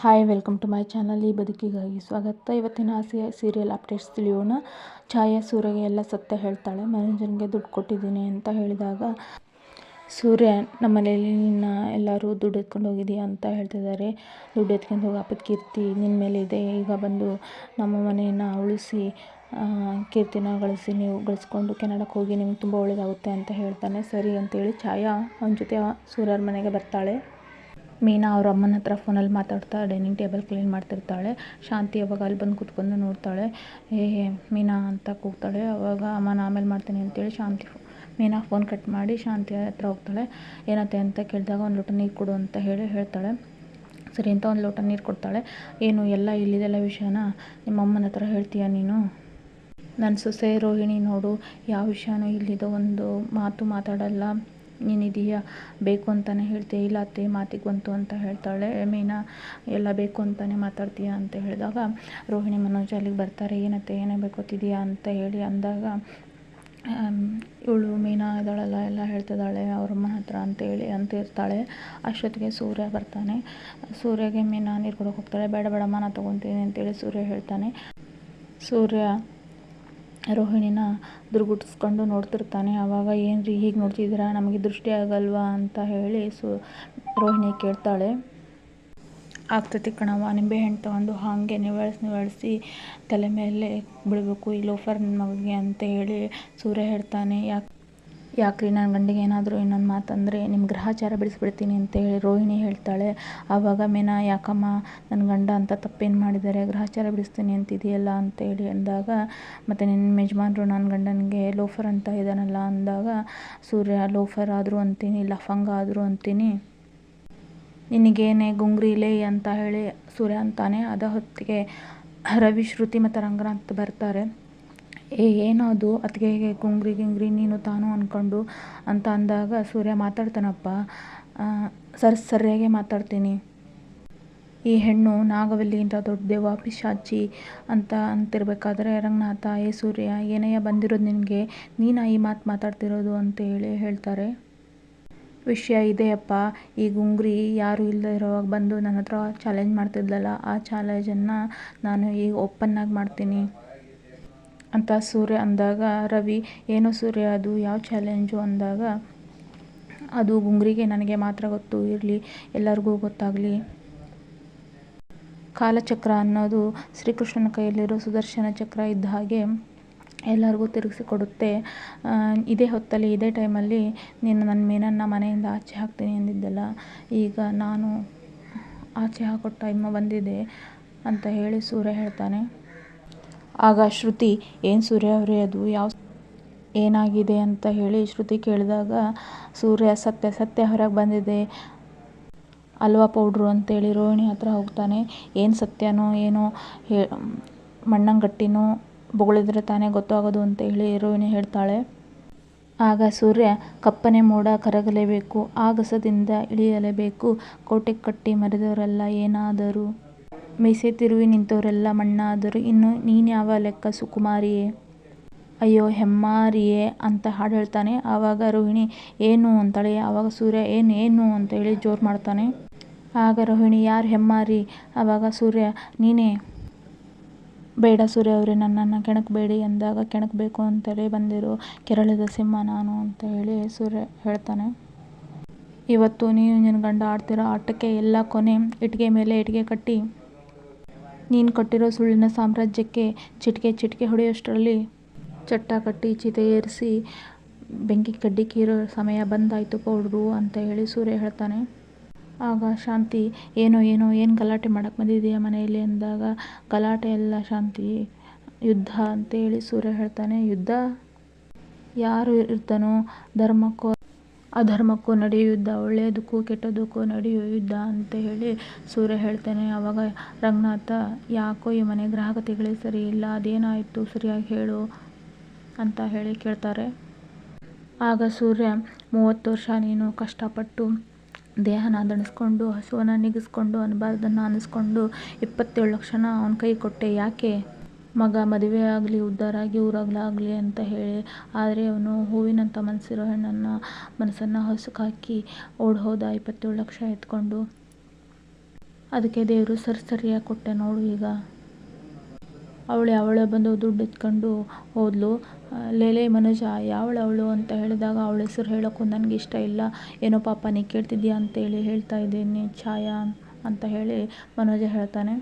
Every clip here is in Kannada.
Hi welcome to my channel ಈ ಬದುಕಿಗಾಗಿ ಸ್ವಾಗತ. ಇವತ್ತಿನ ಆಸೆ ಸೀರಿಯಲ್ ಅಪ್ಡೇಟ್ಸ್ ತಿಳಿಯೋಣ. ಛಾಯಾ ಸೂರ್ಯಗೆ ಎಲ್ಲ ಸತ್ಯ ಹೇಳ್ತಾಳೆ. ಮ್ಯಾನೇಜರ್ಗೆ ದುಡ್ಡು ಕೊಟ್ಟಿದ್ದೀನಿ ಅಂತ ಹೇಳಿದಾಗ, ಸೂರ್ಯ, ನಮ್ಮ ಮನೇಲಿ ನಿನ್ನ ಎಲ್ಲರೂ ದುಡ್ಡು ಎತ್ಕೊಂಡು ಹೋಗಿದೀಯಾ ಅಂತ ಹೇಳ್ತಿದ್ದಾರೆ. ದುಡ್ಡು ಎತ್ಕೊಂಡು ಹೋಗಿ ಅಪ್ಪದ ಕೀರ್ತಿ ನಿನ್ನ ಮೇಲೆ ಇದೆ. ಈಗ ಬಂದು ನಮ್ಮ ಮನೆಯನ್ನು ಉಳಿಸಿ ಕೀರ್ತಿನ ಗಳಿಸಿ, ನೀವು ಗಳಿಸ್ಕೊಂಡು ಕೆನಡಕ್ಕೆ ಹೋಗಿ ನಿಮ್ಗೆ ತುಂಬ ಒಳ್ಳೆಯದಾಗುತ್ತೆ ಅಂತ ಹೇಳ್ತಾನೆ. ಸರಿ ಅಂತೇಳಿ ಛಾಯಾ, ಅವನ ಜೊತೆ ಸೂರ್ಯರ ಮನೆಗೆ ಬರ್ತಾಳೆ. ಮೀನಾ ಅವ್ರ ಅಮ್ಮನ ಹತ್ರ ಫೋನಲ್ಲಿ ಮಾತಾಡ್ತಾ ಡೈನಿಂಗ್ ಟೇಬಲ್ ಕ್ಲೀನ್ ಮಾಡ್ತಿರ್ತಾಳೆ. ಶಾಂತಿ ಅವಾಗ ಅಲ್ಲಿ ಬಂದು ಕೂತ್ಕೊಂಡು ನೋಡ್ತಾಳೆ. ಏ ಮೀನಾ ಅಂತ ಕೂಗ್ತಾಳೆ. ಅವಾಗ ಅಮ್ಮನ ಆಮೇಲೆ ಮಾಡ್ತೀನಿ ಅಂತೇಳಿ ಶಾಂತಿ ಮೀನಾ ಫೋನ್ ಕಟ್ ಮಾಡಿ ಶಾಂತಿ ಹತ್ರ ಹೋಗ್ತಾಳೆ. ಏನತ್ತೆ ಅಂತ ಕೇಳಿದಾಗ ಒಂದು ಲೋಟ ನೀರು ಕೊಡು ಅಂತ ಹೇಳಿ ಹೇಳ್ತಾಳೆ. ಸರಿ ಅಂತ ಒಂದು ಲೋಟ ನೀರು ಕೊಡ್ತಾಳೆ. ಏನು ಎಲ್ಲ ಇಲ್ಲಿದೆಲ್ಲ ವಿಷಯನ? ನಿಮ್ಮ ಅಮ್ಮನ ಹತ್ರ ಹೇಳ್ತೀಯ ನೀನು? ನನ್ನ ಸೊಸೆ ರೋಹಿಣಿ ನೋಡು, ಯಾವ ವಿಷಯನೂ ಇಲ್ಲಿದು ಒಂದು ಮಾತು ಮಾತಾಡಲ್ಲ. ನೀನಿದೀಯಾ? ಬೇಕು ಅಂತಲೇ ಹೇಳ್ತೀಯ? ಇಲ್ಲ ಅತ್ತೆ, ಮಾತಿಗೆ ಬಂತು ಅಂತ ಹೇಳ್ತಾಳೆ. ಮೀನಾ, ಎಲ್ಲ ಬೇಕು ಅಂತಲೇ ಮಾತಾಡ್ತೀಯ ಅಂತ ಹೇಳಿದಾಗ, ರೋಹಿಣಿ ಮನೋಜ್ ಅಲ್ಲಿಗೆ ಬರ್ತಾರೆ. ಏನತ್ತೆ ಏನೇ ಬೇಕೋತಿದೆಯಾ ಅಂತ ಹೇಳಿ ಅಂದಾಗ ಇವಳು ಮೀನಾ ಇದ್ದಾಳಲ್ಲ, ಎಲ್ಲ ಹೇಳ್ತಿದ್ದಾಳೆ ಅವ್ರಮ್ಮ ಹತ್ರ ಅಂತೇಳಿ ಅಂತ ಇರ್ತಾಳೆ ಅಷ್ಟೊತ್ತಿಗೆ ಸೂರ್ಯ ಬರ್ತಾನೆ. ಸೂರ್ಯಗೆ ಮೀನಾ ನೀರು ಕೊಡೋಕೆ ಹೋಗ್ತಾಳೆ. ಬೇಡ, ಬೇಡಮ್ಮ ನಾನು ತೊಗೊತೀನಿ ಅಂತೇಳಿ ಸೂರ್ಯ ಹೇಳ್ತಾನೆ. ಸೂರ್ಯ ರೋಹಿಣಿನ ದುರ್ಗುಟ್ಟಿಸ್ಕೊಂಡು ನೋಡ್ತಿರ್ತಾನೆ. ಆವಾಗ ಏನು ರೀ ಹೀಗೆ ನೋಡ್ತಿದ್ದೀರಾ? ನಮಗೆ ದೃಷ್ಟಿ ಆಗಲ್ವಾ ಅಂತ ಹೇಳಿ ಸು, ರೋಹಿಣಿ ಕೇಳ್ತಾಳೆ. ಆಗ್ತೈತಿ ಕಣವ್ವ ನಿಂಬೆಹಣ್ಣು ತಗೊಂಡು ಹಾಗೆ ನಿವಾಳಿಸಿ ನಿವಾಳಿಸಿ ತಲೆ ಮೇಲೆ ಬಿಡಬೇಕು, ಈ ಲೋಫರ್ ನನ್ನ ಮಗನಿಗೆ ಅಂತ ಹೇಳಿ ಸೂರ್ಯ ಹೇಳ್ತಾನೆ. ಯಾಕೆ ಯಾಕ್ರಿ ನನ್ನ ಗಂಡಿಗೆ ಏನಾದರೂ ಇನ್ನೊಂದು ಮಾತಂದರೆ ನಿಮ್ಮ ಗ್ರಹಚಾರ ಬಿಡಿಸ್ಬಿಡ್ತೀನಿ ಅಂತೇಳಿ ರೋಹಿಣಿ ಹೇಳ್ತಾಳೆ. ಆವಾಗ ಮೀನಾ, ಯಾಕಮ್ಮ ನನ್ನ ಗಂಡ ಅಂತ ತಪ್ಪೇನು ಮಾಡಿದ್ದಾರೆ ಗ್ರಹಚಾರ ಬಿಡಿಸ್ತೀನಿ ಅಂತಿದೆಯಲ್ಲ ಅಂತೇಳಿ ಅಂದಾಗ, ಮತ್ತು ನಿನ್ನ ಯಜಮಾನ್ರು ನನ್ನ ಗಂಡನಿಗೆ ಲೋಫರ್ ಅಂತ ಇದ್ದಾನಲ್ಲ ಅಂದಾಗ, ಸೂರ್ಯ, ಲೋಫರ್ ಆದರೂ ಅಂತೀನಿ, ಲಫಂಗ ಆದರೂ ಅಂತೀನಿ. ನಿನಗೇನೆ ಗುಂಗ್ರಿಲೇ ಅಂತ ಹೇಳಿ ಸೂರ್ಯ ಅಂತಾನೆ ಅದ ಹೊತ್ತಿಗೆ ರವಿ, ಶ್ರುತಿ ಮತ್ತು ರಂಗನಾಥ್ ಬರ್ತಾರೆ. ಏ ಏನೋ ಅದು ಅತ್ತಿಗೆಗೆ ಗುಂಗ್ರಿ ಗಿಂಗ್ರಿ ನೀನು ತಾನು ಅಂದ್ಕೊಂಡು ಅಂತ ಅಂದಾಗ ಸೂರ್ಯ ಮಾತಾಡ್ತಾನಪ್ಪ. ಸರ್, ಸರಿಯಾಗೆ ಮಾತಾಡ್ತೀನಿ. ಈ ಹೆಣ್ಣು ನಾಗವಲ್ಲಿಗಿಂತ ದೊಡ್ಡ ದೇವ ಪಿಶಾಚಿ ಅಂತ ಅಂತಿರ್ಬೇಕಾದ್ರೆ, ರಂಗನಾಥ, ಏ ಸೂರ್ಯ ಏನಯ್ಯ ಬಂದಿರೋದು ನಿನಗೆ, ನೀನ ಈ ಮಾತು ಮಾತಾಡ್ತಿರೋದು ಅಂತೇಳಿ ಹೇಳ್ತಾರೆ. ವಿಷಯ ಇದೆಯಪ್ಪ, ಈ ಗುಂಗ್ರಿ ಯಾರು ಇಲ್ಲದೆ ಇರೋವಾಗ ಬಂದು ನನ್ನ ಹತ್ರ ಚಾಲೆಂಜ್ ಮಾಡ್ತಿದ್ಲಲ್ಲ, ಆ ಚಾಲೆಂಜನ್ನು ನಾನು ಈಗ ಓಪನ್ನಾಗಿ ಮಾಡ್ತೀನಿ. ಅಂತ ಸೂರ್ಯ ಅಂದಾಗ, ರವಿ, ಏನು ಸೂರ್ಯ ಅದು? ಯಾವ ಚಾಲೆಂಜು ಅಂದಾಗ, ಅದು ಗುಂಗ್ರಿಗೆ ನನಗೆ ಮಾತ್ರ ಗೊತ್ತು, ಇರಲಿ, ಎಲ್ಲರಿಗೂ ಗೊತ್ತಾಗಲಿ. ಕಾಲಚಕ್ರ ಅನ್ನೋದು ಶ್ರೀಕೃಷ್ಣನ ಕೈಯಲ್ಲಿರೋ ಸುದರ್ಶನ ಚಕ್ರ ಇದ್ದ ಹಾಗೆ ಎಲ್ಲರಿಗೂ ತಿರುಗಿಸಿಕೊಡುತ್ತೆ. ಇದೇ ಹೊತ್ತಲ್ಲಿ, ಇದೇ ಟೈಮಲ್ಲಿ ನೀನು ನನ್ನ ಮೀನನ್ನು ಮನೆಯಿಂದ ಆಚೆ ಹಾಕ್ತೀನಿ ಎಂದಿದ್ದಲ್ಲ ಈಗ ನಾನು ಆಚೆ ಹಾಕೋ ಟೈಮ್ ಬಂದಿದೆ ಅಂತ ಹೇಳಿ ಸೂರ್ಯ ಹೇಳ್ತಾನೆ. ಆಗ ಶ್ರುತಿ, ಏನು ಸೂರ್ಯ ಅವರೇ, ಅದು ಯಾವ ಏನಾಗಿದೆ ಅಂತ ಹೇಳಿ ಶ್ರುತಿ ಕೇಳಿದಾಗ, ಸೂರ್ಯ ಸತ್ಯ ಸತ್ಯ ಹೊರಗೆ ಬಂದಿದೆ. ಅಲ್ವಾ ಪೌಡ್ರು? ಅಂತೇಳಿ ರೋಹಿಣಿ ಹತ್ರ ಹೋಗ್ತಾನೆ. ಏನು ಸತ್ಯನೋ, ಏನೋ ಹೇ, ಮಣ್ಣಂಗಟ್ಟಿನೋ ಬೊಗಳಿದ್ರೆ ತಾನೇ ಗೊತ್ತಾಗೋದು ಅಂತ ಹೇಳಿ ರೋಹಿಣಿ ಹೇಳ್ತಾಳೆ. ಆಗ ಸೂರ್ಯ, ಕಪ್ಪನೆ ಮೋಡ ಕರಗಲೇಬೇಕು ಆಗಸದಿಂದ ಇಳಿಯಲೇಬೇಕು. ಕೋಟೆ ಕಟ್ಟಿ ಮರೆದವರೆಲ್ಲ ಏನಾದರೂ ಮೀಸೆ ತಿರುವಿ ನಿಂತವರೆಲ್ಲ ಮಣ್ಣಾದರು ಇನ್ನು ನೀನ್ಯಾವ ಲೆಕ್ಕ ಸುಕುಮಾರಿಯೇ? ಅಯ್ಯೋ ಹೆಮ್ಮಾರಿಯೇ ಅಂತ ಹಾಡು ಹೇಳ್ತಾನೆ ಆವಾಗ ರೋಹಿಣಿ, ಏನು ಅಂತಾಳೆ? ಆವಾಗ ಸೂರ್ಯ, ಏನು ಏನು ಅಂತ ಹೇಳಿ ಜೋರು ಮಾಡ್ತಾನೆ. ಆಗ ರೋಹಿಣಿ, ಯಾರು ಹೆಮ್ಮಾರಿ? ಆವಾಗ ಸೂರ್ಯ, ನೀನೇ? ಬೇಡ ಸೂರ್ಯ ಅವರೇ, ನನ್ನನ್ನು ಕೆಣಕಬೇಡಿ ಎಂದಾಗ ಕೆಣಕಬೇಕು ಅಂತಲೇ ಬಂದಿರೋ ಕೆರಳಿದ ಸಿಂಹ ನಾನು ಅಂತ ಹೇಳಿ ಸೂರ್ಯ ಹೇಳ್ತಾನೆ. ಇವತ್ತು ನೀನು ನಿನ್ನ ಗಂಡ ಆಡ್ತಿರೋ ಆಟಕ್ಕೆ ಎಲ್ಲ ಕೊನೆ ಇಟ್ಟಿಗೆ ಮೇಲೆ ಇಟ್ಟಿಗೆ ಕಟ್ಟಿ. ನೀನು ಕಟ್ಟಿರೋ ಸುಳ್ಳಿನ ಸಾಮ್ರಾಜ್ಯಕ್ಕೆ ಚಿಟಿಕೆ ಚಿಟಿಕೆ ಹೊಡೆಯೋಷ್ಟರಲ್ಲಿ ಚಟ್ಟ ಕಟ್ಟಿ ಚಿತೆ ಏರಿಸಿ ಬೆಂಕಿ ಕಡ್ಡಿ ಕೀರೋ ಸಮಯ ಬಂದಾಯಿತು ಪೌಡ್ರು ಅಂತ ಹೇಳಿ ಸೂರ್ಯ ಹೇಳ್ತಾನೆ. ಆಗ ಶಾಂತಿ, ಏನೋ ಏನೋ, ಏನು ಗಲಾಟೆ ಮಾಡಕ್ಕೆ ಬಂದಿದೆಯಾ ಮನೆಯಲ್ಲಿ? ಅಂದಾಗ, ಗಲಾಟೆ ಎಲ್ಲ ಶಾಂತಿ, ಯುದ್ಧ ಅಂತೇಳಿ ಸೂರ್ಯ ಹೇಳ್ತಾನೆ. ಯುದ್ಧ? ಯಾರು ಇರ್ತಾನೋ, ಧರ್ಮಕ್ಕೋ ಅಧರ್ಮಕ್ಕೂ ನಡೆಯುವ ಯುದ್ಧ, ಒಳ್ಳೆಯದಕ್ಕೂ ಕೆಟ್ಟದಕ್ಕೂ ನಡೆಯುವ ಯುದ್ಧ ಅಂತ ಹೇಳಿ ಸೂರ್ಯ ಹೇಳ್ತಾನೆ. ಆವಾಗ ರಂಗನಾಥ, ಯಾಕೋ ಈ ಮನೆ ಗ್ರಾಹಕತೆಗಳೇ ಸರಿ ಇಲ್ಲ, ಅದೇನಾಯಿತು, ಸರಿಯಾಗಿ ಹೇಳು ಅಂತ ಹೇಳಿ ಕೇಳ್ತಾರೆ. ಆಗ ಸೂರ್ಯ, ಮೂವತ್ತು ವರ್ಷ ನೀನು ಕಷ್ಟಪಟ್ಟು ದೇಹನ ದಣಿಸ್ಕೊಂಡು, ಹಸುವನ್ನು ನಿಗಿಸ್ಕೊಂಡು, ಅನ್ಬಾರ್ದನ್ನು ಅನ್ನಿಸ್ಕೊಂಡು ಇಪ್ಪತ್ತೇಳು ಲಕ್ಷನ ಅವನ ಕೈ ಕೊಟ್ಟೆ. ಯಾಕೆ? ಮಗ ಮದುವೆ ಆಗಲಿ ಉದ್ಧಾರ ಆಗಿ ಊರಾಗಲಾಗಲಿ ಅಂತ ಹೇಳಿ, ಆದರೆ ಅವನು ಹೂವಿನಂಥ ಮನಸ್ಸಿರೋ ಹೆಣ್ಣನ್ನು, ಮನಸ್ಸನ್ನು ಹೊಸಕ್ಕೆ ಓಡಿ ಹೋದ ಇಪ್ಪತ್ತೇಳು ಲಕ್ಷ ಎತ್ಕೊಂಡು. ಅದಕ್ಕೆ ದೇವರು ಸರಿ ಸರಿಯಾಗಿ ಕೊಟ್ಟೆ, ನೋಡು ಈಗ. ಅವಳೆ ಅವಳೇ ಬಂದು ದುಡ್ಡು ಎತ್ಕೊಂಡು ಹೋದ್ಲು. ಲೇಲೆ ಮನೋಜ, ಯಾವಳು ಅವಳು ಅಂತ ಹೇಳಿದಾಗ ಅವಳ ಹೆಸರು ಹೇಳೋಕ್ಕೂ ನನಗೆ ಇಷ್ಟ ಇಲ್ಲ. ಏನೋ ಪಾಪ ನೀ ಕೇಳ್ತಿದ್ಯಾ ಅಂತೇಳಿ ಹೇಳ್ತಾ ಇದ್ದೀನಿ, ಛಾಯಾ ಅಂತ ಹೇಳಿ ಮನೋಜ ಹೇಳ್ತಾನೆ.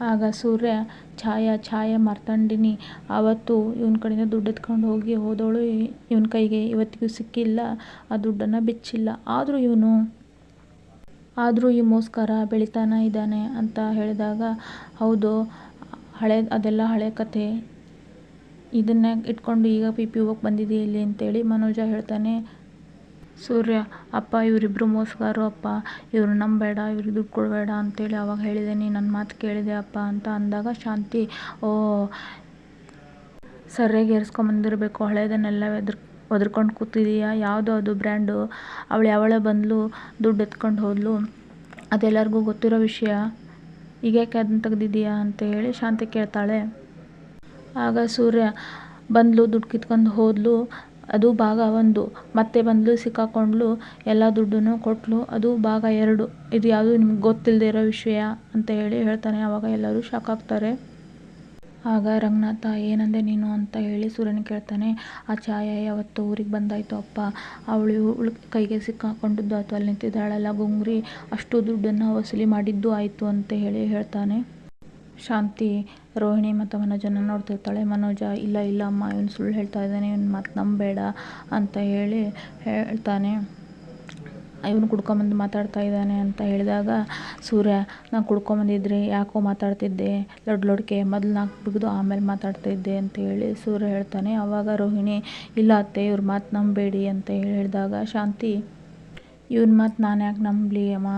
ಆಗ ಸೂರ್ಯ, ಛಾಯಾ ಛಾಯಾ ಮಾರ್ತಾಂಡಿನಿ. ಆವತ್ತು ಇವನ ಕಡೆಯಿಂದ ದುಡ್ಡು ಎತ್ಕೊಂಡು ಹೋಗಿ ಹೋದವಳು ಇವನ ಕೈಗೆ. ಇವತ್ತಿಗೂ ಸಿಕ್ಕಿಲ್ಲ, ಆ ದುಡ್ಡನ್ನು ಬಿಚ್ಚಿಲ್ಲ. ಆದರೂ ಇವನು, ಆದರೂ ಈ ಮೋಸ್ಕರ, ಬೆಳಿತಾನೆ ಇದ್ದಾನೆ ಅಂತ ಹೇಳಿದಾಗ, ಹೌದು, ಹಳೆ, ಅದೆಲ್ಲ ಹಳೆ ಕಥೆ. ಇದನ್ನೇ ಇಟ್ಕೊಂಡು ಈಗ ಪಿ ಪಿ ಹೋಗಕ್ಕೆ ಬಂದಿದ್ದೀಯ ಇಲ್ಲಿ ಅಂತೇಳಿ ಮನೋಜ ಹೇಳ್ತಾನೆ. ಸೂರ್ಯ, ಅಪ್ಪ ಇವರಿಬ್ಬರು ಮೋಸಗಾರರು, ಅಪ್ಪ, ಇವ್ರು ನಂಬೇಡ ಇವ್ರಿಗೆ ದುಡ್ಡು ಕೊಡಬೇಡ ಅಂತೇಳಿ ಅವಾಗ ಹೇಳಿದೆ, ನೀ ನನ್ನ ಮಾತು ಕೇಳಿದೆ, ಅಪ್ಪ ಅಂತ ಅಂದಾಗ ಶಾಂತಿ, ಓ, ಸರಿಯಾಗಿ ಏರ್ಸ್ಕೊಂಬಂದಿರಬೇಕು, ಹಳೇದನ್ನೆಲ್ಲ ಎದುರು, ಒದ್ರಕೊಂಡು ಕೂತಿದೀಯಾ, ಯಾವುದೋ ಅದು ಬ್ರ್ಯಾಂಡು. ಅವಳು ಯಾವಳೆ ಬಂದಳು ದುಡ್ಡು ಎತ್ಕೊಂಡು ಹೋದ್ಲು. ಅದೆಲ್ಲರಿಗೂ ಗೊತ್ತಿರೋ ವಿಷಯ. ಈಗ ಯಾಕೆ ಅದನ್ನ ತೆಗ್ದಿದ್ದೀಯಾ ಅಂತ ಹೇಳಿ ಶಾಂತಿ ಕೇಳ್ತಾಳೆ. ಆಗ ಸೂರ್ಯ ಬಂದಳು ದುಡ್ಡು ಕಿತ್ಕೊಂಡು ಹೋದ್ಲು. ಅದು ಭಾಗ ಒಂದು. ಮತ್ತೆ ಬಂದಳು ಸಿಕ್ಕಾಕೊಂಡ್ಳು ಎಲ್ಲ ದುಡ್ಡನ್ನು ಕೊಟ್ಟಳು ಅದು ಭಾಗ ಎರಡು. ಇದು ಯಾವುದು ನಿಮ್ಗೆ ಗೊತ್ತಿಲ್ಲದೆ ಇರೋ ವಿಷಯ ಅಂತ ಹೇಳಿ ಹೇಳ್ತಾನೆ. ಆವಾಗ ಎಲ್ಲರೂ ಶಾಕ್ ಆಗ್ತಾರೆ. ಆಗ ರಂಗನಾಥ, ಏನಂದೆ ನೀನು? ಅಂತ ಹೇಳಿ ಸೂರ್ಯನ ಕೇಳ್ತಾನೆ. ಆ ಛಾಯೆ ಯಾವತ್ತು ಊರಿಗೆ ಬಂದಾಯಿತು ಅಪ್ಪ. ಅವಳು ಇವಳು ಕೈಗೆ ಸಿಕ್ಕಾಕೊಂಡಿದ್ದು ಅಥವಾ ಅಲ್ಲಿ ನಿಂತಿದ್ದಾಳಲ್ಲ ಗುಂಗ್ರಿ. ಅಷ್ಟು ದುಡ್ಡನ್ನು ವಸೂಲಿ ಮಾಡಿದ್ದು ಆಯಿತು ಅಂತ ಹೇಳಿ ಹೇಳ್ತಾನೆ. ಶಾಂತಿ, ರೋಹಿಣಿ ಮತ್ತು ಮನೋಜನ ನೋಡ್ತಿರ್ತಾಳೆ. ಮನೋಜ, ಇಲ್ಲ ಇಲ್ಲ, ಅಮ್ಮ, ಇವನು ಸುಳ್ಳು ಹೇಳ್ತಾ ಇದ್ದಾನೆ, ಇವನು ಮತ್ತೆ ನಂಬೇಡ ಅಂತ ಹೇಳಿ ಹೇಳ್ತಾನೆ. ಇವನು ಕುಡ್ಕೊಂಬಂದು ಮಾತಾಡ್ತಾ ಇದ್ದಾನೆ ಅಂತ ಹೇಳಿದಾಗ, ಸೂರ್ಯ, ನಾನು ಕುಡ್ಕೊಂಬಂದಿದ್ರೆ ಯಾಕೋ ಮಾತಾಡ್ತಿದ್ದೆ? ಲೊಡ್ ಲೊಡ್ಕೆ, ಮೊದಲು ನಾಲ್ಕು ಬಿಗಿದು ಆಮೇಲೆ ಮಾತಾಡ್ತಾ ಇದ್ದೆ ಅಂತ ಹೇಳಿ ಸೂರ್ಯ ಹೇಳ್ತಾನೆ. ಆವಾಗ ರೋಹಿಣಿ, ಇಲ್ಲ ಅತ್ತೆ, ಇವ್ರ ಮಾತು ನಂಬೇಡಿ ಅಂತ ಹೇಳಿದಾಗ ಶಾಂತಿ, ಇವನ ಮಾತು ನಾನು ಯಾಕೆ ನಂಬಲಿ ಅಮ್ಮ?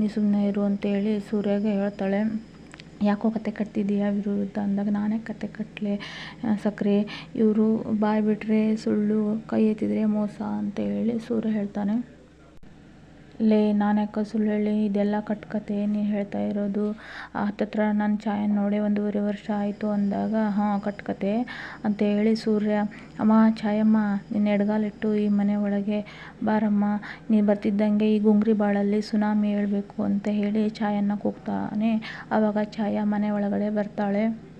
ನೀ ಸುಮ್ಮನೆ ಇರು ಅಂತೇಳಿ ಸೂರ್ಯಗೆ ಹೇಳ್ತಾಳೆ. ಯಾಕೋ ಕತೆ ಕಟ್ತಿದ್ದೀಯಾ ವಿರುದ್ಧ ಅಂದಾಗ ನಾನೇ ಕತೆ ಕಟ್ಟಲೆ ಸಕ್ಕರೆ ಇವರು ಬಾಯಿ ಬಿಟ್ಟರೆ ಸುಳ್ಳು, ಕೈ ಎತ್ತಿದರೆ ಮೋಸ ಅಂತ ಹೇಳಿ ಸೂರ್ಯ ಹೇಳ್ತಾನೆ. ಲೇ, ನಾನು ಯಾಕೆ ಸುಳ್ಳು ಹೇಳಿ, ಇದೆಲ್ಲ ಕಟ್ಕತೆ ನೀನು ಹೇಳ್ತಾ ಇರೋದು. ಹತ್ತತ್ರ ನನ್ನ ಛಾಯೆ ನೋಡಿ ಒಂದೂವರೆ ವರ್ಷ ಆಯಿತು ಅಂದಾಗ, ಹಾಂ, ಕಟ್ಕತೆ ಅಂತ ಹೇಳಿ ಸೂರ್ಯ, ಅಮ್ಮ, ಛಾಯಮ್ಮ, ನಿನ್ನ ಎಡಗಾಲಿಟ್ಟು ಈ ಮನೆ ಒಳಗೆ ಬಾರಮ್ಮ. ನೀ ಬರ್ತಿದ್ದಂಗೆ ಈ ಗುಂಗ್ರಿ ಬಾಳಲ್ಲಿ ಸುನಾಮಿ ಹೇಳ್ಬೇಕು ಅಂತ ಹೇಳಿ ಛಾಯನ್ನ ಕೂಗ್ತಾನೆ. ಆವಾಗ ಛಾಯಾ ಮನೆ ಒಳಗಡೆ ಬರ್ತಾಳೆ.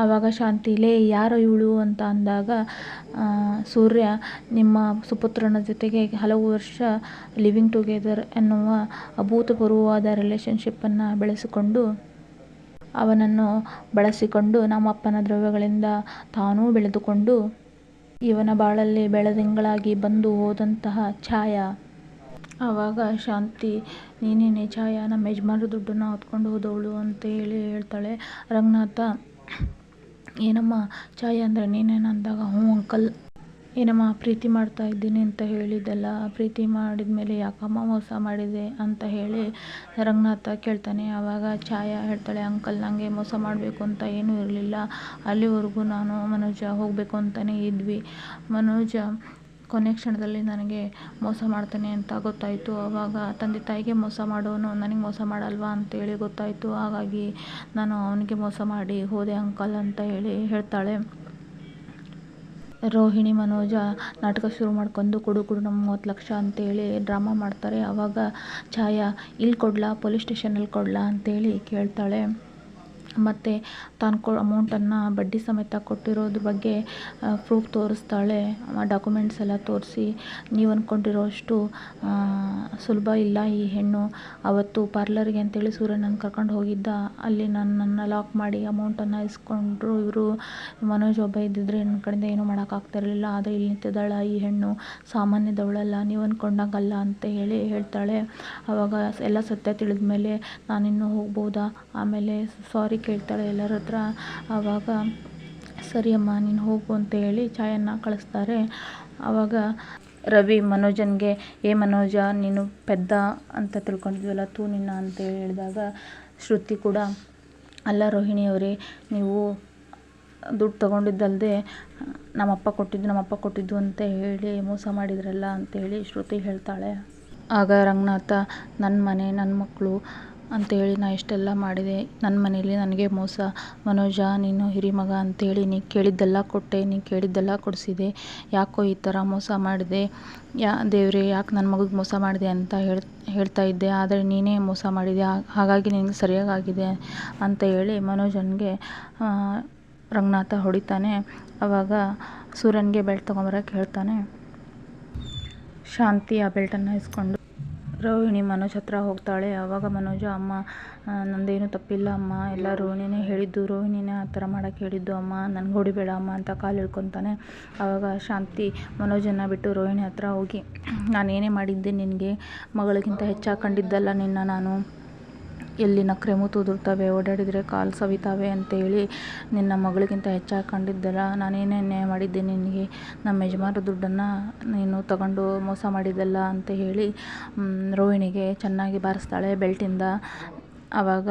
ಆವಾಗ ಶಾಂತಿ ಲೇ ಯಾರು ಇವಳು ಅಂತ ಅಂದಾಗ ಸೂರ್ಯ ನಿಮ್ಮ ಸುಪುತ್ರನ ಜೊತೆಗೆ ಹಲವು ವರ್ಷ ಲಿವಿಂಗ್ ಟುಗೆದರ್ ಎನ್ನುವ ಅಭೂತಪೂರ್ವವಾದ ರಿಲೇಷನ್ಶಿಪ್ಪನ್ನು ಬೆಳೆಸಿಕೊಂಡು, ಅವನನ್ನು ಬಳಸಿಕೊಂಡು ನಮ್ಮಪ್ಪನ ದ್ರವ್ಯಗಳಿಂದ ತಾನೂ ಬೆಳೆದುಕೊಂಡು, ಇವನ ಬಾಳಲ್ಲಿ ಬೆಳೆದಿಂಗಳಾಗಿ ಬಂದು ಹೋದಂತಹ ಛಾಯಾ. ಆವಾಗ ಶಾಂತಿ, ನೀನೇನೆ ಛಾಯಾ, ನಮ್ಮ ಯಜಮಾನ್ರ ದುಡ್ಡನ್ನು ಹೊತ್ಕೊಂಡು ಹೋದವಳು ಅಂತ ಹೇಳಿ ಹೇಳ್ತಾಳೆ ರಂಗನಾಥ. ಏನಮ್ಮ ಚಾಯ್ ಅಂದರೆ ನೀನೇನು ಅಂದಾಗ, ಹ್ಞೂ ಅಂಕಲ್. ಏನಮ್ಮ, ಪ್ರೀತಿ ಮಾಡ್ತಾ ಇದ್ದೀನಿ ಅಂತ ಹೇಳಿದ್ದಲ್ಲ. ಪ್ರೀತಿ ಮಾಡಿದ ಮೇಲೆ ಯಾಕಮ್ಮ ಮೋಸ ಮಾಡಿದೆ? ಅಂತ ಹೇಳಿ ರಂಗನಾಥ ಕೇಳ್ತಾನೆ. ಆವಾಗ ಛಾಯಾ ಹೇಳ್ತಾಳೆ, ಅಂಕಲ್ ನನಗೆ ಮೋಸ ಮಾಡಬೇಕು ಅಂತ ಏನೂ ಇರಲಿಲ್ಲ. ಅಲ್ಲಿವರೆಗೂ ನಾನು ಮನೋಜ ಹೋಗಬೇಕು ಅಂತಲೇ ಇದ್ವಿ. ಮನೋಜ ಕೊನೆ ಕ್ಷಣದಲ್ಲಿ ನನಗೆ ಮೋಸ ಮಾಡ್ತಾನೆ ಅಂತ ಗೊತ್ತಾಯಿತು. ಆವಾಗ ತಂದೆ ತಾಯಿಗೆ ಮೋಸ ಮಾಡೋನು, ನನಗೆ ಮೋಸ ಮಾಡಲ್ವಾ ಅಂತೇಳಿ ಗೊತ್ತಾಯಿತು. ಹಾಗಾಗಿ ನಾನು ಅವನಿಗೆ ಮೋಸ ಮಾಡಿ ಹೋದೆ ಅಂಕಲ್ ಅಂತ ಹೇಳಿ ಹೇಳ್ತಾಳೆ. ರೋಹಿಣಿ, ಮನೋಜ ನಾಟಕ ಶುರು ಮಾಡ್ಕೊಂಡು ಕೊಡು ಕೊಡು ನಮ್ಮ ಮೂವತ್ತು ಲಕ್ಷ ಅಂತೇಳಿ ಡ್ರಾಮಾ ಮಾಡ್ತಾರೆ. ಆವಾಗ ಛಾಯಾ, ಇಲ್ಲಿ ಕೊಡ್ಲಾ, ಪೊಲೀಸ್ ಸ್ಟೇಷನಲ್ಲಿ ಕೊಡ್ಲಾ? ಅಂತೇಳಿ ಕೇಳ್ತಾಳೆ. ಮತ್ತು ತಾನು ಕೊ ಅಮೌಂಟನ್ನು ಬಡ್ಡಿ ಸಮೇತ ಕೊಟ್ಟಿರೋದ್ರ ಬಗ್ಗೆ ಪ್ರೂಫ್ ತೋರಿಸ್ತಾಳೆ. ಡಾಕ್ಯುಮೆಂಟ್ಸ್ ಎಲ್ಲ ತೋರಿಸಿ, ನೀವು ಅಂದ್ಕೊಂಡಿರೋಷ್ಟು ಸುಲಭ ಇಲ್ಲ ಈ ಹೆಣ್ಣು. ಅವತ್ತು ಪಾರ್ಲರ್ಗೆ ಅಂತೇಳಿ ಸೂರ್ಯ ನನ್ನ ಕರ್ಕೊಂಡು ಹೋಗಿದ್ದ. ಅಲ್ಲಿ ನನ್ನನ್ನು ಲಾಕ್ ಮಾಡಿ ಅಮೌಂಟನ್ನು ಇಸ್ಕೊಂಡ್ರು ಇವರು. ಮನೋಜ್ ಒಬ್ಬ ಇದ್ದಿದ್ರೆ ನನ್ನ ಕಡೆಯಿಂದ ಏನೂ ಮಾಡೋಕ್ಕಾಗ್ತಿರಲಿಲ್ಲ ಆದರೆ ಇಲ್ಲಿ ನಿಂತಿದ್ದಾಳೆ ಈ ಹೆಣ್ಣು. ಸಾಮಾನ್ಯದವಳಲ್ಲ, ನೀವು ಅಂದ್ಕೊಂಡಂಗಲ್ಲ ಅಂತ ಹೇಳಿ ಹೇಳ್ತಾಳೆ. ಅವಾಗ ಎಲ್ಲ ಸತ್ಯ ತಿಳಿದ ಮೇಲೆ ನಾನಿನ್ನೂ ಹೋಗ್ಬೋದಾ? ಆಮೇಲೆ ಸಾರಿ ಕೇಳ್ತಾಳೆ ಎಲ್ಲರ ಹತ್ರ ಆವಾಗ ಸರಿ ಅಮ್ಮ ನೀನು ಹೋಗು ಅಂತ ಹೇಳಿ ಛಾಯನ್ನ ಕಳಿಸ್ತಾರೆ. ಆವಾಗ ರವಿ ಮನೋಜನ್ಗೆ, ಏ ಮನೋಜ, ನೀನು ಪೆದ್ದ ಅಂತ ತಿಳ್ಕೊಂಡಿದ್ವಲ್ಲ, ತೂ ನಿನ್ನ ಅಂತ ಹೇಳಿದಾಗ ಶ್ರುತಿ ಕೂಡ, ಅಲ್ಲ ರೋಹಿಣಿಯವರೇ ನೀವು ದುಡ್ಡು ತೊಗೊಂಡಿದ್ದಲ್ಲದೆ ನಮ್ಮಪ್ಪ ಕೊಟ್ಟಿದ್ದು ನಮ್ಮಪ್ಪ ಕೊಟ್ಟಿದ್ದು ಅಂತ ಹೇಳಿ ಮೋಸ ಮಾಡಿದ್ರಲ್ಲ ಅಂತೇಳಿ ಶ್ರುತಿ ಹೇಳ್ತಾಳೆ. ಆಗ ರಂಗನಾಥ ನನ್ನ ಮನೆ ನನ್ನ ಮಕ್ಕಳು ಅಂತೇಳಿ ನಾ ಇಷ್ಟೆಲ್ಲ ಮಾಡಿದೆ. ನನ್ನ ಮನೇಲಿ ನನಗೆ ಮೋಸ. ಮನೋಜ, ನೀನು ಹಿರಿಮಗ ಅಂತೇಳಿ ನೀ ಕೇಳಿದ್ದೆಲ್ಲ ಕೊಟ್ಟೆ. ನೀ ಕೇಳಿದ್ದೆಲ್ಲ ಕೊಡಿಸಿದೆ. ಯಾಕೋ ಈ ಥರ ಮೋಸ ಮಾಡಿದೆ. ಯಾ, ದೇವರೇ, ಯಾಕೆ ನನ್ನ ಮಗುಗೆ ಮೋಸ ಮಾಡಿದೆ ಅಂತ ಹೇಳಿ, ಹೇಳ್ತಾ ಇದ್ದೆ. ಆದರೆ ನೀನೇ ಮೋಸ ಮಾಡಿದೆ. ಹಾಗಾಗಿ ನಿನಗೆ ಆಗಿದೆ ಅಂತ ಹೇಳಿ ಮನೋಜನಿಗೆ ರಂಗನಾಥ ಹೊಡಿತಾನೆ. ಆವಾಗ ಸೂರ್ಯನಿಗೆ ಬೆಲ್ಟ್ ತೊಗೊಂಬರಕ್ಕೆ ಹೇಳ್ತಾನೆ. ಶಾಂತಿ ಆ ಬೆಲ್ಟನ್ನು ಇಸ್ಕೊಂಡು ರೋಹಿಣಿ ಮನೋಜ್ ಹತ್ರ ಹೋಗ್ತಾಳೆ. ಆವಾಗ ಮನೋಜ, ಅಮ್ಮ ನಂದೇನು ತಪ್ಪಿಲ್ಲ ಅಮ್ಮ. ಎಲ್ಲ ರೋಹಿಣಿನೇ ಹೇಳಿದ್ದು. ರೋಹಿಣಿನೇ ಆ ಥರ ಮಾಡೋಕ್ಕೆ ಹೇಳಿದ್ದು. ಅಮ್ಮ, ನನಗೆ ಹೊಡಿಬೇಡ ಅಮ್ಮ ಅಂತ ಕಾಲು ಹಿಡ್ಕೊತಾನೆ. ಆವಾಗ ಶಾಂತಿ ಮನೋಜನ್ನು ಬಿಟ್ಟು ರೋಹಿಣಿ ಹತ್ರ ಹೋಗಿ, ನಾನೇನೇ ಮಾಡಿದ್ದೆ ನಿನಗೆ? ಮಗಳಿಗಿಂತ ಹೆಚ್ಚಾಗಿ ಕಂಡಿದ್ದಲ್ಲ ನಿನ್ನ ನಾನು? ಎಲ್ಲಿ ನಕ್ರೆಮು ತೂದುರ್ತವೆ, ಓಡಾಡಿದರೆ ಕಾಲು ಸವಿತಾವೆ ಅಂತೇಳಿ ನಿನ್ನ ಮಗಳಿಗಿಂತ ಹೆಚ್ಚಾಗಿ ಕಂಡಿದ್ದಲ್ಲ ನಾನೇನೇ ಅನ್ಯಾಯ ಮಾಡಿದ್ದೆ ನಿನಗೆ? ನಮ್ಮ ಯಜಮಾನ್ರ ದುಡ್ಡನ್ನು ನೀನು ತಗೊಂಡು ಮೋಸ ಮಾಡಿದ್ದಲ್ಲ ಅಂತ ಹೇಳಿ ರೋಹಿಣಿಗೆ ಚೆನ್ನಾಗಿ ಬಾರಿಸ್ತಾಳೆ ಬೆಲ್ಟಿಂದ. ಆವಾಗ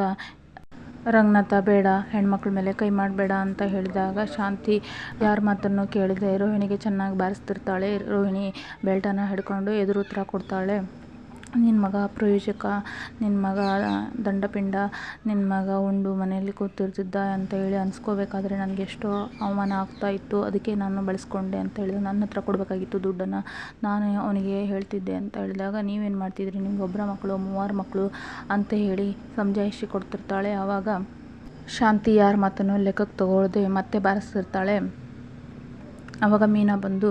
ರಂಗನಾಥ, ಬೇಡ, ಹೆಣ್ಮಕ್ಳ ಮೇಲೆ ಕೈ ಮಾಡಬೇಡ ಅಂತ ಹೇಳಿದಾಗ ಶಾಂತಿ ಯಾರ ಮಾತನ್ನು ಕೇಳಿದೆ ರೋಹಿಣಿಗೆ ಚೆನ್ನಾಗಿ ಬಾರಿಸ್ತಿರ್ತಾಳೆ. ರೋಹಿಣಿ ಬೆಲ್ಟನ್ನು ಹಿಡ್ಕೊಂಡು ಎದುರು ಉತ್ತರ ಕೊಡ್ತಾಳೆ. ನಿನ್ನ ಮಗ ಪ್ರಯೋಜಕ ನಿನ್ನ ಮಗ ದಂಡಪಿಂಡ ನಿನ್ನ ಮಗ ಉಂಡು ಮನೆಯಲ್ಲಿ ಕೂತಿರ್ತಿದ್ದ ಅಂತ ಹೇಳಿ ಅನ್ಸ್ಕೋಬೇಕಾದ್ರೆ ನನಗೆ ಎಷ್ಟೋ ಅವಮಾನ ಆಗ್ತಾ ಇತ್ತು. ಅದಕ್ಕೆ ನಾನು ಬಳಸ್ಕೊಂಡೆ ಅಂತ ಹೇಳಿದ ನನ್ನ ಹತ್ರ ಕೊಡಬೇಕಾಗಿತ್ತು ದುಡ್ಡನ್ನು. ನಾನು ಅವನಿಗೆ ಹೇಳ್ತಿದ್ದೆ ಅಂತ ಹೇಳಿದಾಗ, ನೀವೇನು ಮಾಡ್ತಿದ್ರಿ? ನಿಮ್ಗೆ ಒಬ್ಬರ ಮಕ್ಕಳು, ಮೂವರು ಮಕ್ಕಳು ಅಂತ ಹೇಳಿ ಸಮಜಾಯಿಷಿ ಕೊಡ್ತಿರ್ತಾಳೆ. ಆವಾಗ ಶಾಂತಿ ಯಾರ ಮಾತನ್ನು ಲೆಕ್ಕಕ್ಕೆ ತಗೊಳ್ಳದೆ ಮತ್ತೆ ಬಾರಿಸ್ತಿರ್ತಾಳೆ. ಆವಾಗ ಮೀನಾ ಬಂದು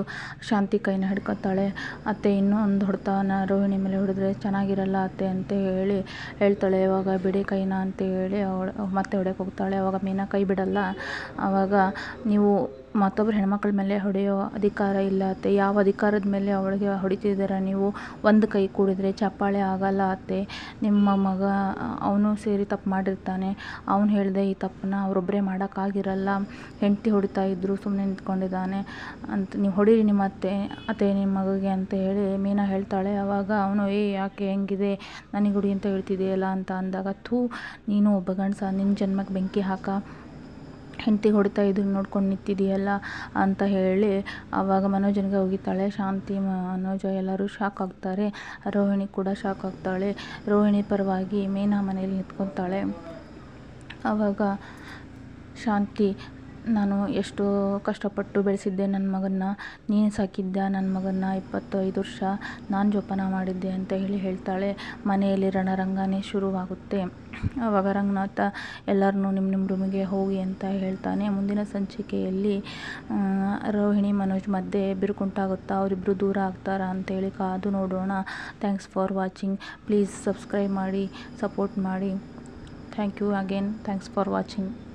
ಶಾಂತಿ ಕೈನ ಹಿಡ್ಕೊತಾಳೆ, ಅತ್ತೆ ಇನ್ನೂ ಒಂದು ಹೊಡೆತನ? ರೋಹಿಣಿ ಮೇಲೆ ಹೊಡೆದ್ರೆ ಚೆನ್ನಾಗಿರಲ್ಲ ಅತ್ತೆ? ಅಂತ ಹೇಳಿ ಹೇಳ್ತಾಳೆ. ಇವಾಗ ಬಿಡಿ ಕೈನ? ಅಂತ ಹೇಳಿ ಅವಳು ಮತ್ತೆ ಹೊಡೆಯೋಕೆ ಹೋಗ್ತಾಳೆ. ಅವಾಗ ಮೀನಾ ಕೈ ಬಿಡಲ್ಲ. ಆವಾಗ ನೀವು ಮತ್ತೊಬ್ಬರು ಹೆಣ್ಮಕ್ಳ ಮೇಲೆ ಹೊಡೆಯೋ ಅಧಿಕಾರ ಇಲ್ಲ ಅತ್ತೆ. ಯಾವ ಅಧಿಕಾರದ ಮೇಲೆ ಅವಳಿಗೆ ಹೊಡಿತಿದ್ದೀರ ನೀವು? ಒಂದು ಕೈ ಕೂಡಿದರೆ ಚಪ್ಪಾಳೆ ಆಗಲ್ಲ ಅತ್ತೆ. ನಿಮ್ಮ ಮಗ, ಅವನು ಸೇರಿ ತಪ್ಪು ಮಾಡಿರ್ತಾನೆ. ಅವನು ಹೇಳಿದೆ ಈ ತಪ್ಪನ್ನ ಅವರೊಬ್ಬರೇ ಮಾಡೋಕ್ಕಾಗಿರಲ್ಲ ಹೆಂಡತಿ ಹೊಡಿತಾ ಇದ್ದರು ಸುಮ್ಮನೆ ನಿಂತ್ಕೊಂಡಿದ್ದಾನೆ. ಅಂತ ನೀವು ಹೊಡೀರಿ ನಿಮ್ಮ ಅತ್ತೆ ಅತ್ತೆ ನಿಮ್ಮ ಮಗಗೆ ಅಂತ ಹೇಳಿ ಮೀನಾ ಹೇಳ್ತಾಳೆ. ಆವಾಗ ಅವನು, ಏ, ಯಾಕೆ ಹೆಂಗಿದೆ? ನನಗೆ ಹುಡಿ ಅಂತ ಹೇಳ್ತಿದೆಯಲ್ಲ? ಅಂತ ಅಂದಾಗ, ಥೂ, ನೀನು ಒಬ್ಬ ಗಂಡಸ. ನಿನ್ನ ಜನ್ಮಕ್ಕೆ ಬೆಂಕಿ ಹಾಕ. ಹೆಂಡತಿ ಹೊಡಿತಾ ಇದ್ರು ನೋಡ್ಕೊಂಡು ನಿಂತಿದೆಯಲ್ಲ ಅಂತ ಹೇಳಿ ಆವಾಗ ಮನೋಜನಿಗೆ ಹೋಗಿತಾಳೆ ಶಾಂತಿ, ಮನೋಜ ಎಲ್ಲರೂ ಶಾಕ್ ಆಗ್ತಾರೆ. ರೋಹಿಣಿ ಕೂಡ ಶಾಕ್ ಆಗ್ತಾಳೆ. ರೋಹಿಣಿ ಪರವಾಗಿ ಮೀನಾ ಮನೇಲಿ ನಿಂತ್ಕೊತಾಳೆ ಆವಾಗ ಶಾಂತಿ ನಾನು ಎಷ್ಟು ಕಷ್ಟಪಟ್ಟು ಬೆಳೆಸಿದ್ದೆ ನನ್ನ ಮಗನ್ನ, ನೀನು ಸಾಕಿದ್ದ ನನ್ನ ಮಗನ್ನ ಇಪ್ಪತ್ತೈದು ವರ್ಷ, ನಾನು ಜೋಪಾನ ಮಾಡಿದ್ದೆ ಅಂತ ಹೇಳಿ ಹೇಳ್ತಾಳೆ. ಮನೆಯಲ್ಲಿ ರಣರಂಗನೇ ಶುರುವಾಗುತ್ತೆ. ಆವಾಗ ರಂಗನಾಥ ಎಲ್ಲರನ್ನೂ ನಿಮ್ಮ ನಿಮ್ಮ ರೂಮಿಗೆ ಹೋಗಿ ಅಂತ ಹೇಳ್ತಾನೆ. ಮುಂದಿನ ಸಂಚಿಕೆಯಲ್ಲಿ ರೋಹಿಣಿ ಮನೋಜ್ ಮಧ್ಯೆ ಬಿರುಕುಂಟಾಗುತ್ತಾ ಅವರಿಬ್ಬರು ದೂರ ಆಗ್ತಾರಾ ಅಂತೇಳಿ ಕಾದು ನೋಡೋಣ. Thanks for watching. Please subscribe ಮಾಡಿ, ಸಪೋರ್ಟ್ ಮಾಡಿ. Thank you again. Thanks for watching.